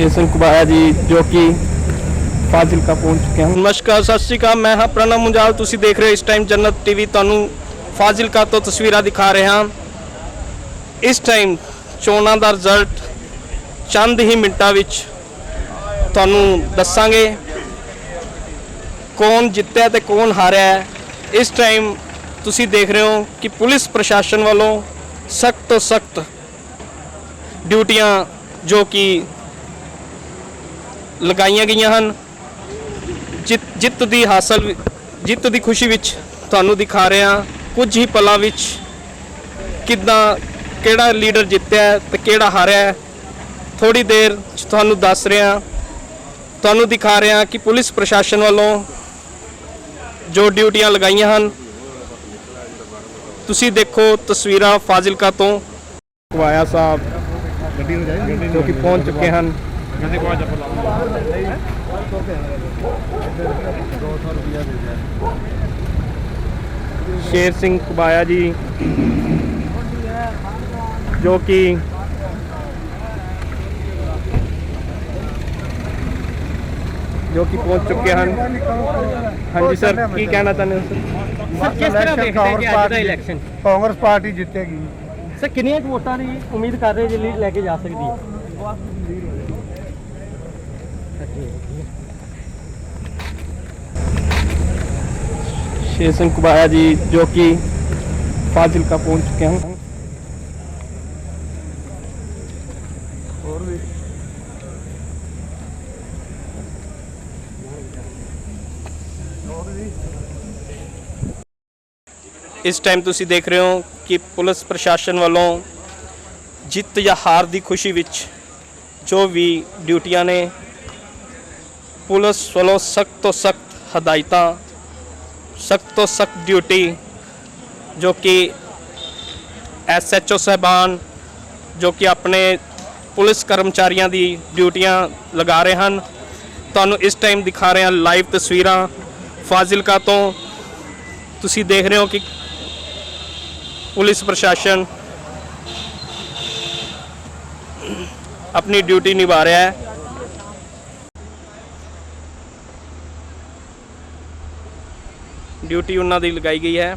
ਸ਼ੇਰ ਸਿੰਘ ਕੁਬਾਇਆ ਜੀ, ਜੋ ਕਿ ਫਾਜ਼ਿਲਕਾ ਪਹੁੰਚ ਚੁੱਕੇ ਹਨ। ਨਮਸਕਾਰ, ਸਤਿ ਸ਼੍ਰੀ ਅਕਾਲ। ਮੈਂ ਹਾਂ ਪ੍ਰਣਵ ਮੁੰਜਾਲ। ਤੁਸੀਂ ਦੇਖ ਰਹੇ ਹੋ ਇਸ ਟਾਈਮ ਜੰਨਤ ਟੀਵੀ। ਤੁਹਾਨੂੰ ਫਾਜ਼ਿਲਕਾ ਤੋਂ ਤਸਵੀਰਾਂ ਦਿਖਾ ਰਹੇ ਹਾਂ। ਇਸ ਟਾਈਮ ਚੋਣਾਂ ਦਾ ਰਿਜ਼ਲਟ ਚੰਦ ਹੀ ਮਿੰਟਾਂ ਵਿੱਚ ਤੁਹਾਨੂੰ ਦੱਸਾਂਗੇ। ਕੌਣ ਜਿੱਤਿਆ ਤੇ ਕੌਣ ਹਾਰਿਆ ਹੈ। ਇਸ ਟਾਈਮ ਤੁਸੀਂ ਦੇਖ ਰਹੇ ਹੋ ਕਿ ਪੁਲਿਸ ਪ੍ਰਸ਼ਾਸਨ ਵੱਲੋਂ ਸਖਤ ਤੋਂ ਸਖਤ ਡਿਊਟੀਆਂ ਜੋ ਕਿ ਲਗਾਈਆਂ ਗਈਆਂ ਹਨ। ਜਿੱਤ ਜਿੱਤ ਦੀ ਹਾਸਲ ਜਿੱਤ ਦੀ ਖੁਸ਼ੀ ਵਿੱਚ ਤੁਹਾਨੂੰ ਦਿਖਾ ਰਿਹਾ ਕੁਝ ਹੀ ਪਲਾਂ ਵਿੱਚ ਕਿੱਦਾਂ, ਕਿਹੜਾ ਲੀਡਰ ਜਿੱਤਿਆ ਹੈ ਤੇ ਕਿਹੜਾ ਹਾਰਿਆ ਹੈ ਥੋੜੀ ਦੇਰ ਤੁਹਾਨੂੰ ਦੱਸ ਰਿਹਾ ਤੁਹਾਨੂੰ ਦਿਖਾ ਰਿਹਾ ਕਿ ਪੁਲਿਸ ਪ੍ਰਸ਼ਾਸਨ ਵੱਲੋਂ ਜੋ ਡਿਊਟੀਆਂ ਲਗਾਈਆਂ ਹਨ, ਤੁਸੀਂ ਦੇਖੋ ਤਸਵੀਰਾਂ ਫਾਜ਼ਿਲਕਾ ਤੋਂ। ਕੁਆਇਆ ਸਾਹਿਬ ਜੋ ਕਿ ਪਹੁੰਚ ਚੁੱਕੇ ਹਨ। ਸ਼ੇਰ ਸਿੰਘ ਕੁਬਾਇਆ ਜੀ ਜੋ ਕਿ ਜੋ ਕਿ ਪਹੁੰਚ ਚੁੱਕੇ ਹਨ ਹਾਂਜੀ ਸਰ ਕੀ ਕਹਿਣਾ ਚਾਹੁੰਦੇ ਹੋ ਸਰ ਸਰ ਕਿਸ ਤਰ੍ਹਾਂ ਦੇਖਦੇ ਕਿ ਅੱਜ ਦਾ ਇਲੈਕਸ਼ਨ ਕਾਂਗਰਸ ਪਾਰਟੀ ਜਿੱਤੇਗੀ ਸਰ ਕਿੰਨੀਆਂ ਕੁ ਵੋਟਾਂ ਦੀ ਉਮੀਦ ਕਰ ਰਹੇ ਜੇ ਲੀਡ ਲੈ ਕੇ ਜਾ ਸਕਦੀ ਹੈ ਸ਼ੇਰ ਸਿੰਘ ਕੁਬਾਇਆ ਜੀ, ਜੋ ਕਿ ਫਾਜ਼ਿਲਕਾ ਪਹੁੰਚ ਚੁੱਕੇ ਹਨ। ਇਸ ਟਾਈਮ ਤੁਸੀਂ ਦੇਖ ਰਹੇ ਹੋ ਕਿ ਪੁਲਿਸ ਪ੍ਰਸ਼ਾਸਨ ਵੱਲੋਂ ਜਿੱਤ ਜਾਂ ਹਾਰ ਦੀ ਖੁਸ਼ੀ ਵਿੱਚ ਜੋ ਵੀ ਡਿਊਟੀਆਂ ਨੇ ਪੁਲਿਸ ਵੱਲੋਂ ਸਖਤ ਤੋਂ ਸਖਤ ਹਦਾਇਤਾਂ, ਸਖਤ ਤੋਂ ਸਖਤ ਡਿਊਟੀ ਜੋ ਕਿ ਐਸਐਚਓ ਸਹਿਬਾਨ, ਜੋ ਕਿ ਆਪਣੇ ਪੁਲਿਸ ਕਰਮਚਾਰੀਆਂ ਦੀ ਡਿਊਟੀਆਂ ਲਗਾ ਰਹੇ ਹਨ। ਤੁਹਾਨੂੰ ਇਸ ਟਾਈਮ ਦਿਖਾ ਰਹੇ ਹਾਂ ਲਾਈਵ ਤਸਵੀਰਾਂ। ਫਾਜ਼ਿਲਕਾ ਤੋਂ ਤੁਸੀਂ ਦੇਖ ਰਹੇ ਹੋ ਕਿ ਪੁਲਿਸ ਪ੍ਰਸ਼ਾਸਨ ਆਪਣੀ ਡਿਊਟੀ ਨਿਭਾ ਰਿਹਾ ਹੈ। ਡਿਊਟੀ ਉਹਨਾਂ ਦੀ ਲਗਾਈ ਗਈ ਹੈ।